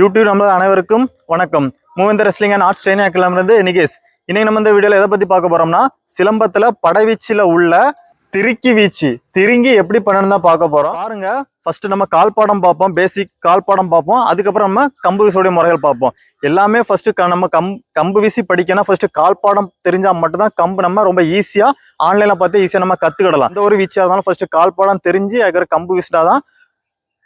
YouTube நம்ம அனைவருக்கும் வணக்கம். Moovendhar wrestling and arts training அக்கலாமிருந்து Nikesh. இன்னைக்கு நம்ம இந்த வீடியோவில் எதை பற்றி பார்க்க போகிறோம்னா சிலம்பத்தில் படைவீச்சில் உள்ள திருக்கி வீச்சு. திருங்கி எப்படி பண்ணணும் தான் பார்க்க போகிறோம் பாருங்க ஃபர்ஸ்ட் நம்ம கால்பாடம் பார்ப்போம் பேசிக் கால்பாடம் பார்ப்போம். அதுக்கப்புறம் நம்ம கம்பு வீசுடைய முறைகள் பார்ப்போம். எல்லாமே ஃபர்ஸ்ட் நம்ம கம் கம்பு வீசி படிக்கணும் ஃபர்ஸ்ட் கால்பாடம் தெரிஞ்சால் மட்டும்தான் கம்பு நம்ம ரொம்ப ஈஸியாக ஆன்லைனில் பார்த்து ஈஸியாக நம்ம கற்றுக்கிடலாம் அந்த ஒரு வீச்சியாக இருந்தாலும் ஃபர்ஸ்ட் கால்பாடம் தெரிஞ்சு அதுக்கப்புறம் கம்பு வீசினாதான்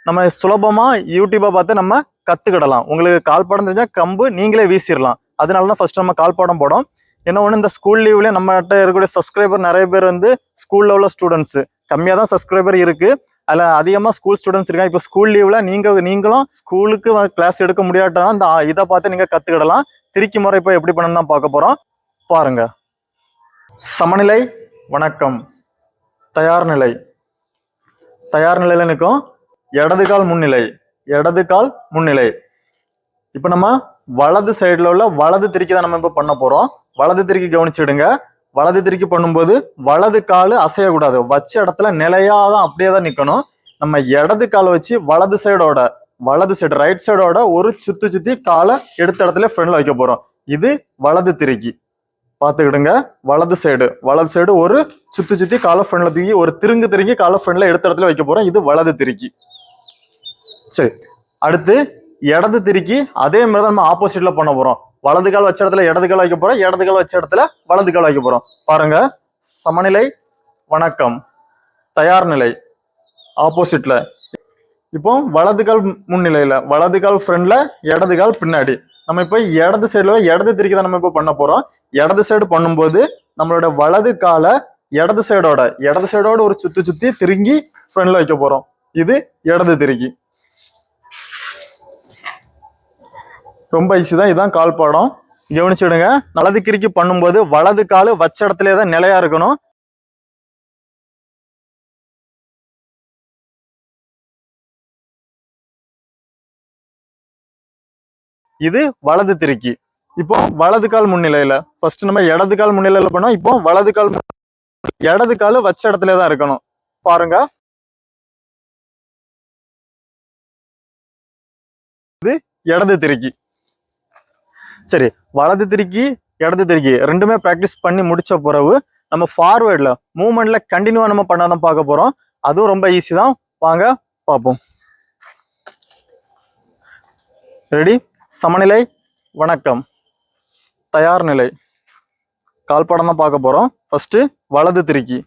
நம்ம சுலபமாக யூடியூப்பை பார்த்து நம்ம கற்றுக்கிடலாம் உங்களுக்கு கால்பாடம் தெரிஞ்சால் கம்பு நீங்களே வீசிடலாம் அதனால தான் ஃபர்ஸ்ட் நம்ம கால்பாடம் போடும் என்ன ஒன்று இந்த ஸ்கூல் லீவ்லேயே நம்மகிட்ட இருக்கக்கூடிய சப்ஸ்கிரைபர் நிறைய பேர் வந்து ஸ்கூலில் உள்ள ஸ்டூடெண்ட்ஸு கம்மியாக தான் சப்ஸ்கிரைபர் இருக்குது அதில் அதிகமாக ஸ்கூல் ஸ்டூடெண்ட்ஸ் இருக்காங்க. இப்போ ஸ்கூல் லீவில் நீங்கள் நீங்களும் ஸ்கூலுக்கு கிளாஸ் எடுக்க முடியாட்டாலும் இந்த இதை பார்த்து நீங்கள் கற்றுக்கிடலாம் திருக்கி முறை இப்போ எப்படி பண்ணணும் தான் பார்க்க போகிறோம் பாருங்கள் சமநிலை வணக்கம். தயார் நிலை தயார் நிலையில் நிற்கும். இடது கால் முன்னிலை. இடது கால் முன்னிலை. இப்போ நம்ம வலது சைடுல உள்ள வலது திருக்கி தான் நம்ம இப்போ பண்ண போறோம். வலது திருக்கி கவனிச்சிடுங்க வலது திருக்கி பண்ணும்போது வலது கால் அசையக்கூடாது. வச்ச இடத்துல நிலையா தான் அப்படியே தான் நிக்கணும். நம்ம இடது கால் வச்சு வலது சைடோட வலது சைடு ரைட் சைடோட ஒரு சுத்து சுத்தி காலை எடுத்த இடத்துல ஃப்ரெண்ட்ல வைக்க போறோம். இது வலது திருக்கி. பார்த்துக்கிடுங்க. வலது சைடு வலது சைடு ஒரு சுத்து சுத்தி காலை ஃப்ரெண்ட்ல தூக்கி ஒரு திருங்கு திருங்கி காலை ஃப்ரெண்ட்ல எடுத்த இடத்துல வைக்க போறோம். இது வலது திருக்கி. சரி. அடுத்து இடது திருக்கி அதே மாதிரி தான் நம்ம ஆப்போசிட்ல பண்ண போறோம். வலது கால் வச்ச இடத்துல இடது கால் வைக்க போறோம் இடது கால் வச்ச இடத்துல வலது கால் வைக்க போறோம். பாருங்க சமநிலை வணக்கம் தயார் நிலை ஆப்போசிட்ல இப்போ வலது கால் முன்னிலையில வலது கால் ஃப்ரண்ட்ல இடது கால் பின்னாடி. நம்ம இப்போ இடது சைடுல இடது திருக்கி தான் நம்ம இப்போ பண்ண போறோம். இடது சைடு பண்ணும்போது நம்மளோட வலது காலை இடது சைடோட இடது சைடோட ஒரு சுத்தி சுத்தி திருங்கி ஃப்ரண்ட்ல வைக்க போறோம். இது இடது திருக்கி. ரொம்ப ஈஸி தான். இதுதான் கால் பாடம். கவனிச்சுடுங்க வலது கிறுக்கி பண்ணும்போது வலது கால் வச்ச இடத்துல தான் நிலையா இருக்கணும். இது வலது திருக்கி. இப்போ வலது கால் முன்னிலையில ஃபர்ஸ்ட் நம்ம இடது கால் முன்னிலையில பண்ணோம். இப்போ வலது கால் இடது கால் வச்ச இடத்துல தான் இருக்கணும். பாருங்க. இது இடது திருக்கி. சரி வலது திருக்கி இடது திருக்கி. ரெண்டுமே ப்ராக்டிஸ் பண்ணி முடிச்ச பிறகு நம்ம ஃபார்வேர்டில் மூமெண்ட்டில் கண்டினியூவாக நம்ம பண்ணாதான் பார்க்க போகிறோம் அதுவும் ரொம்ப ஈஸி தான். வாங்க பார்ப்போம். ரெடி சமநிலை வணக்கம். தயார் நிலை. கால்படம் தான் பார்க்க போகிறோம் ஃபஸ்ட்டு வலது திருக்கி.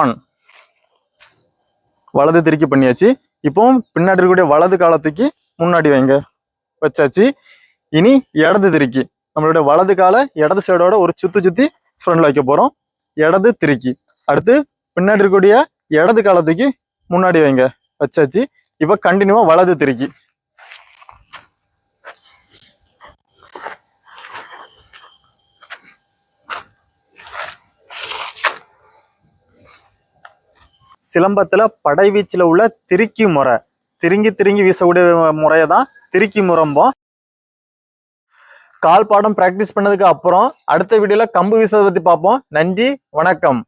ஒன் வலது திருக்கி பண்ணியாச்சு. இப்போ பின்னாடி இருக்கக்கூடிய வலது காலத்துக்கு முன்னாடி வைங்க. வச்சாச்சு. இனி இடது திருக்கி. நம்மளுடைய வலது காலை இடது சைடோட ஒரு சுத்தி சுத்தி ஃப்ரண்ட்ல வைக்க போறோம். இடது திருக்கி. அடுத்து பின்னாடி இருக்கக்கூடிய இடது காலத்துக்கு முன்னாடி வைங்க. வச்சாச்சு. இப்போ கண்டினியூவா வலது திருக்கி. சிலம்பத்துல படைவீச்சுல உள்ள திருக்கி முறை. திருங்கி திருங்கி வீசக்கூடிய முறையை தான் திருக்கி முறம்போம் கால் பாடம் பிராக்டிஸ் பண்ணதுக்கு அப்புறம் அடுத்த வீடியோல கம்பு வீசுறதை பத்தி பார்ப்போம். நன்றி வணக்கம்.